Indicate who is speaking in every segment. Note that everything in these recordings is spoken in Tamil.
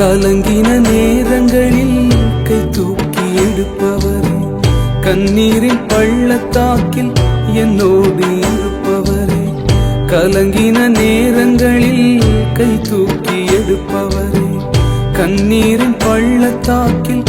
Speaker 1: கலங்கின நேரங்களில் கை தூக்கி எடுப்பவர். கண்ணீரின் பள்ளத்தாக்கில் என்னோடு இருப்பவரே. கலங்கின நேரங்களில் கை தூக்கி எடுப்பவரே. கண்ணீரின் பள்ளத்தாக்கில்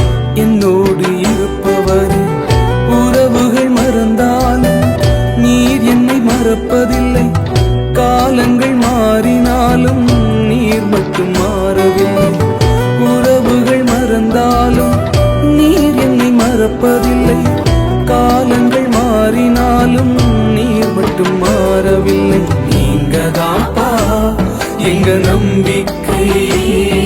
Speaker 1: எங்க தாப்பா எங்க நம்பிக்கை.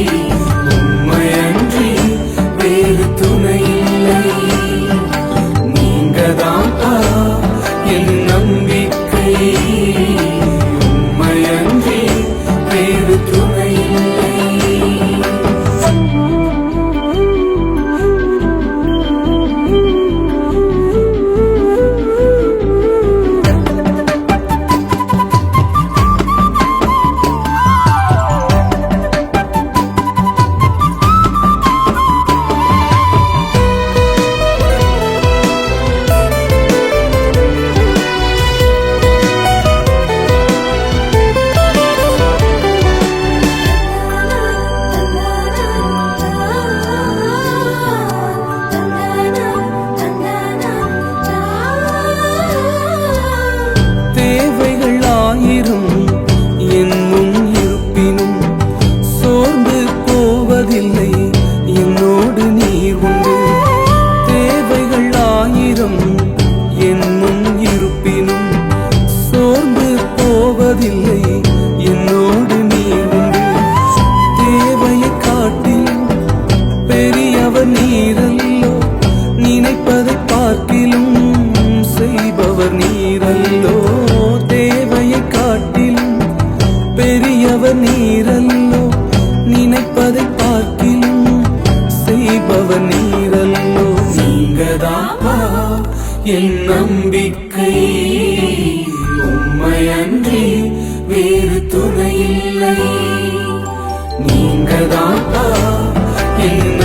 Speaker 1: செய்பவர் நீரல்லோ நீங்கதாப்பா. என் நம்பிக்கை உண்மையன்றி வேறு துணை இல்லை. நீங்கதாப்பா. என்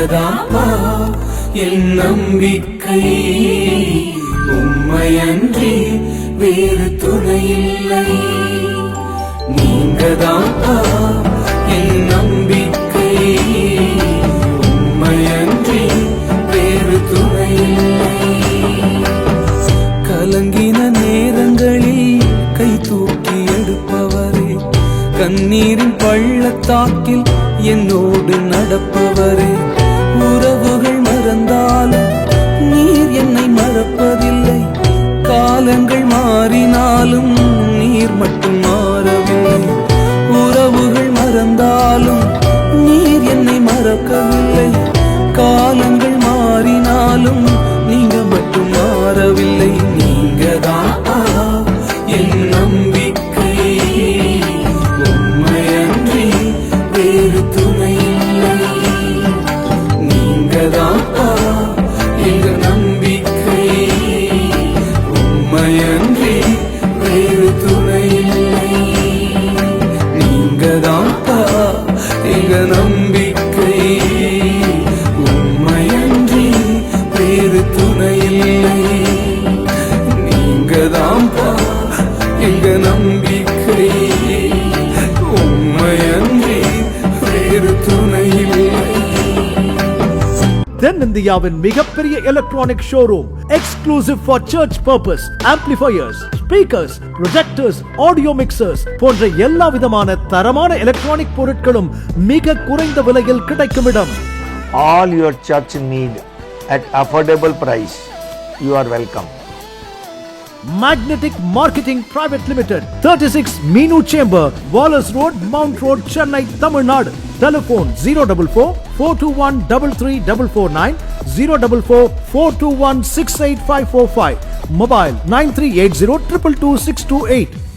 Speaker 1: உள்ளதாமா என் நம்பிக்கை உண்மையன்றி வேறு துணையில்லை. நீங்கதாமா என் நம்பிக்கை உண்மையன்றி வேறு துணையில்லை. கலங்கின நேரங்களில் கை தூக்கி எடுப்பவரே கண்ணீரின் பள்ளத்தாக்கில் என்னோடு நடப்பவரே. உறவுகள் மறந்தாலும் நீர் என்னை மறப்பதில்லை. காலங்கள் மாறினாலும் நீர் மட்டும் மாறவில்லை உறவுகள் மறந்தாலும் நீர் என்னை மறக்கவில்லை. காலங்கள் மாறினாலும் நீங்க மட்டும் மாறவில்லை. நீங்க தான் என் நம்பிக்கை. உண்மையன்றி வேறு துணை இல்லை உள்ளதாப்பா எங்கள் நம்பிக்கை உண்மையன்றி வேறு துணை இல்லை நீங்க தாப்பா எங்கள் நம்பிக்கை உண்மையன்றி
Speaker 2: தென்னிந்தியாவின் மிகப்பெரிய electronic showroom exclusive for church purpose amplifiers speakers projectors audio mixers போன்ற எல்லா விதமான தரமான எலக்ட்ரானிக் பொருட்களும் மிக குறைந்த விலையில் கிடைக்கும் இடம்.
Speaker 3: All your church need at affordable price you are welcome
Speaker 2: Magnetic Marketing Private Limited, 36 Meenu Chamber, Wallace Road, Mount Road, Chennai, Tamil Nadu. Telephone 044 421 33449 044 421 68545. Mobile 9380 222 628.